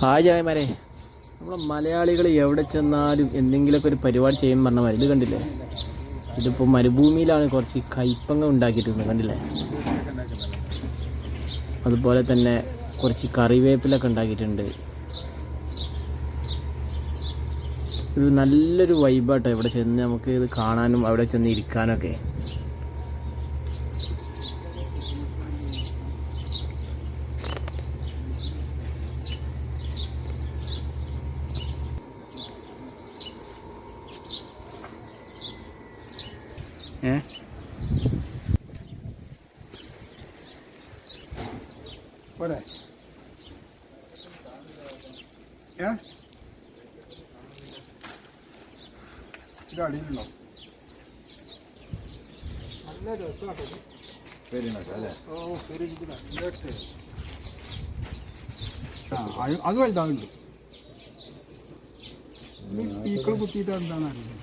Hi മരെ നമ്മളെ മലയാളികൾ എവിടെ ചെന്നാലും എന്തെങ്കിലുമൊക്കെ ഒരു പരിപാടി ചെയ്യാൻ പറഞ്ഞ മരുന്ന് കണ്ടില്ലേ? ഇതിപ്പോൾ മരുഭൂമിയിലാണ് കുറച്ച് കയ്പങ്ങ ഉണ്ടാക്കിയിട്ടുണ്ട് കണ്ടില്ലേ? അതുപോലെ തന്നെ കുറച്ച് കറിവേപ്പിലൊക്കെ ഉണ്ടാക്കിയിട്ടുണ്ട്. ഒരു നല്ലൊരു വൈബാട്ടോ ഇവിടെ ചെന്ന് നമുക്ക് ഇത് കാണാനും അവിടെ ചെന്ന് ഇരിക്കാനൊക്കെ. ഏ പോരെ ഏ ഇത് അടിയിലുണ്ടോ നല്ല രസമാണ് ഓ പേര് ഇരിക്കുന്ന. നല്ല taste. ആ അത് അത് വലുതാവുണ്ട് ഈ പീക്കൾ കുത്തിയിട്ട് എന്താണ് അറിയില്ല